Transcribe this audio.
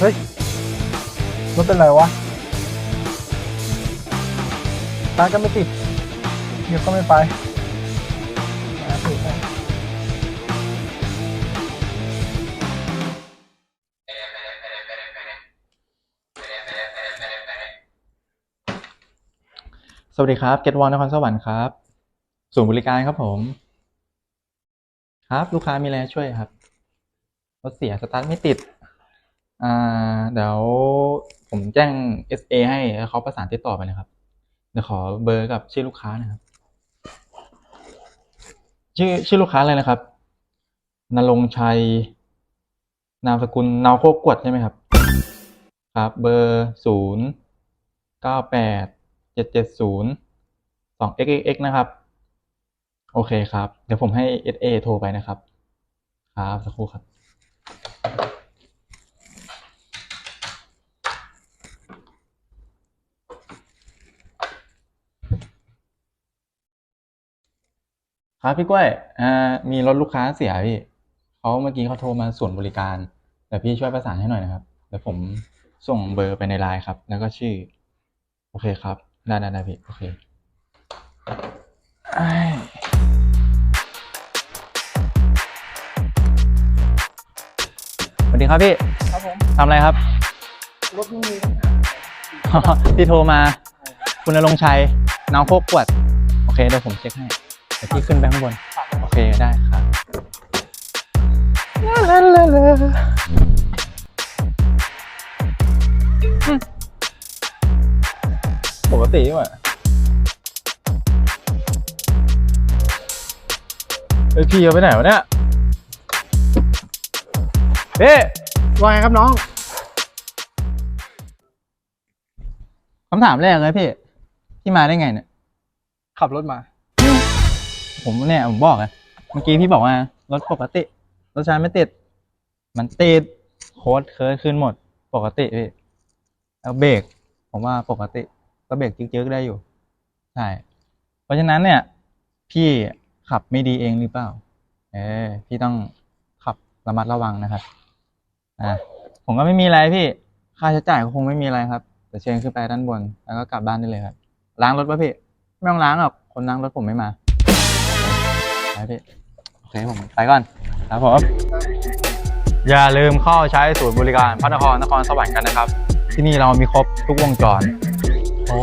เฮ้ยรถเป็นไรวะตาร์ทก็ไม่ติดเดี๋ยวก็ไม่ไปหาถูกไหมสวัสดีครับ เกตวอนนครสวรรค์ครับ ศูนย์บริการครับผม ครับ ลูกค้ามีอะไรช่วยครับ รถเสียสตาร์ทไม่ติด อ่าเดี๋ยวผมแจ้ง SA ให้แล้วเขาประสานติดต่อไปนะครับ เดี๋ยวขอเบอร์กับชื่อลูกค้านะครับ ชื่อชื่อลูกค้าอะไรนะครับนรงชัย นามสกุลนาวโคกกวดใช่ไหมครับ ครับ เบอร์ศูนย์เก้าแปดเจ็ดเจ็ดศูนย์สอง xxx นะครับ โอเคครับ เดี๋ยวผมให้ SA โทรไปนะครับ ครับสักครู่ครับ ครับพี่กล้วยอ่ามีรถลูกค้าเสียพี่เขาเมื่อกี้เขาโทรมาส่วนย์บริการเดี๋ยวพี่ช่วยประสานให้หน่อยนะครับเดี๋ยวผมส่งเบอร์ไปในไลน์ครับ แล้วก็ชื่อ โอเคครับได้ได้ได้พี่โอเคอ้ายสวัสดีครับพี่ครับผมทำอะไรครับ รถไม่มีปัญหาพี่โทรมา คุณณรงค์ชัย น้องโคกกวด โอเคเดี๋ยวผมเช็คให้เดี๋ยวพี่ขึ้นไปข้างบน โอเคได้ครับลาลาลาอืมปกติว่ะเอ้ยพี่เอาไปไหนวะเนี่ยเฮ้ว่าไงครับน้อง คำถามแรกเลยพี่ พี่มาได้ไงเนี่ย ขับรถมา ผมเนี่ยผมบอกอะเมื่อกี้พี่บอกว่ารถปกติรถฉันไม่ติด มันติดโค้ดเคิร์ดขึ้นหมด ปกติพี่แล้วเบรกผมว่าปกติ ก็เบรกจึ๊กๆได้อยู่ใช่เพราะฉะนั้นเนี่ย พี่ขับไม่ดีเองหรือเปล่า เออพี่ต้องขับระมัดระวังนะครับอะผมก็ไม่มีอะไรพี่ค่าใช้จ่ายก็คงไม่มีอะไรครับเดี๋ยวเชิญขึ้นไปด้านบน แล้วก็กลับบ้านได้เลยครับ ล้างรถป่ะพี่ ไม่ต้องล้างหรอก คนล้างรถผมไม่มา ไปพี่โอเคผมไปก่อนครับผมอย่าลืมเข้าใช้ศูนย์บริการพระนครนครสวรรค์กันนะครับ ที่นี่เรามีครบทุกวงจร โอ้